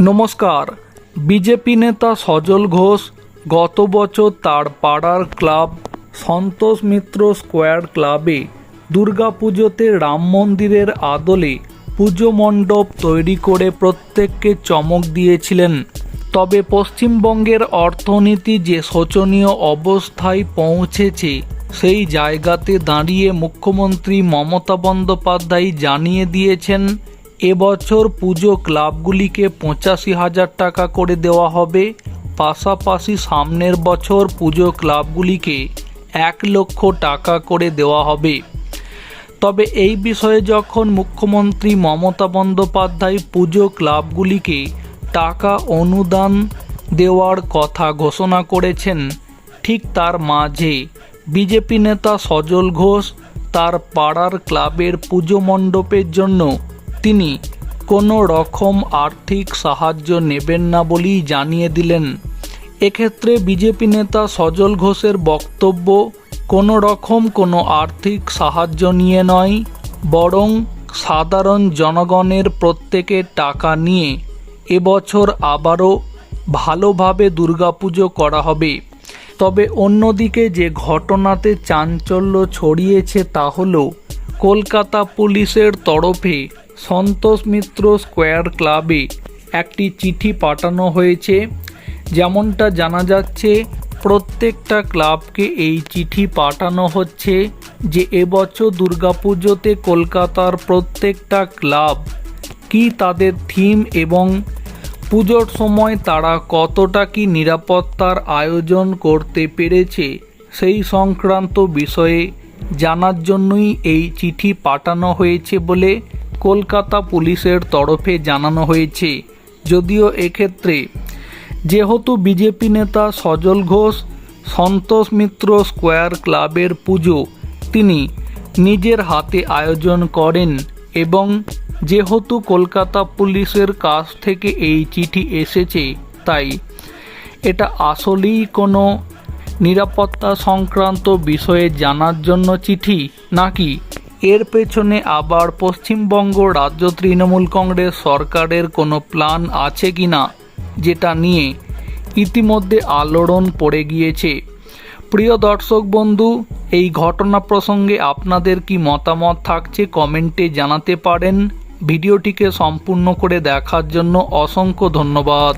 নমস্কার। বিজেপি নেতা সজল ঘোষ গত বছর তার পাড়ার ক্লাব সন্তোষ মিত্র স্কোয়ার ক্লাবে দুর্গাপুজোতে রাম মন্দিরের আদলে পুজো মণ্ডপ তৈরি করে প্রত্যেককে চমক দিয়েছিলেন। তবে পশ্চিমবঙ্গের অর্থনীতি যে শোচনীয় অবস্থায় পৌঁছেছে, সেই জায়গাতে দাঁড়িয়ে মুখ্যমন্ত্রী মমতা বন্দ্যোপাধ্যায় জানিয়ে দিয়েছেন এবছর পুজো ক্লাবগুলিকে পঁচাশি হাজার টাকা করে দেওয়া হবে। পাশাপাশি সামনের বছর পুজো ক্লাবগুলিকে এক লক্ষ টাকা করে দেওয়া হবে। তবে এই বিষয়ে যখন মুখ্যমন্ত্রী মমতা বন্দ্যোপাধ্যায় পুজো ক্লাবগুলিকে টাকা অনুদান দেওয়ার কথা ঘোষণা করেছেন, ঠিক তার মাঝে বিজেপি নেতা সজল ঘোষ তার পাড়ার ক্লাবের পুজো মণ্ডপের জন্য তিনি কোনো রকম আর্থিক সাহায্য নেবেন না বলেই জানিয়ে দিলেন। এক্ষেত্রে বিজেপি নেতা সজল ঘোষের বক্তব্য কোনো রকম কোনো আর্থিক সাহায্য নিয়ে নয়, বরং সাধারণ জনগণের প্রত্যেকের টাকা নিয়ে এবছর আবারও ভালোভাবে দুর্গাপুজো করা হবে। তবে অন্যদিকে যে ঘটনাতে চাঞ্চল্য ছড়িয়েছে তা হলো, কলকাতা পুলিশের তরফে সন্তোষ মিত্র স্কোয়ার ক্লাবে একটি চিঠি পাঠানো হয়েছে। যেমনটা জানা যাচ্ছে, প্রত্যেকটা ক্লাবকে এই চিঠি পাঠানো হচ্ছে যে এবছর দুর্গাপুজোতে কলকাতার প্রত্যেকটা ক্লাব কি তাদের থিম এবং পুজোর সময় তারা কতটা কি নিরাপত্তার আয়োজন করতে পেরেছে সেই সংক্রান্ত বিষয়ে জানার জন্যই এই চিঠি পাঠানো হয়েছে বলে কলকাতা পুলিশের তরফে জানানো হয়েছে। যদিও এক্ষেত্রে যেহেতু বিজেপি নেতা সজল ঘোষ, সন্তোষ মিত্র স্কোয়ার ক্লাবের পুজো তিনি নিজের হাতে আয়োজন করেন এবং যেহেতু কলকাতা পুলিশের কাছ থেকে এই চিঠি এসেছে, তাই এটা আসলেই কোনো নিরাপত্তা সংক্রান্ত বিষয়ে জানার জন্য চিঠি নাকি এর পেছনে আবার পশ্চিমবঙ্গ রাজ্য তৃণমূল কংগ্রেস সরকারের কোনো প্ল্যান আছে কি না যেটা নিয়ে ইতিমধ্যে আলোড়ন পড়ে গিয়েছে। প্রিয় দর্শক বন্ধু, এই ঘটনা প্রসঙ্গে আপনাদের কি মতামত থাকছে কমেন্টে জানাতে পারেন। ভিডিওটিকে সম্পূর্ণ করে দেখার জন্য অসংখ্য ধন্যবাদ।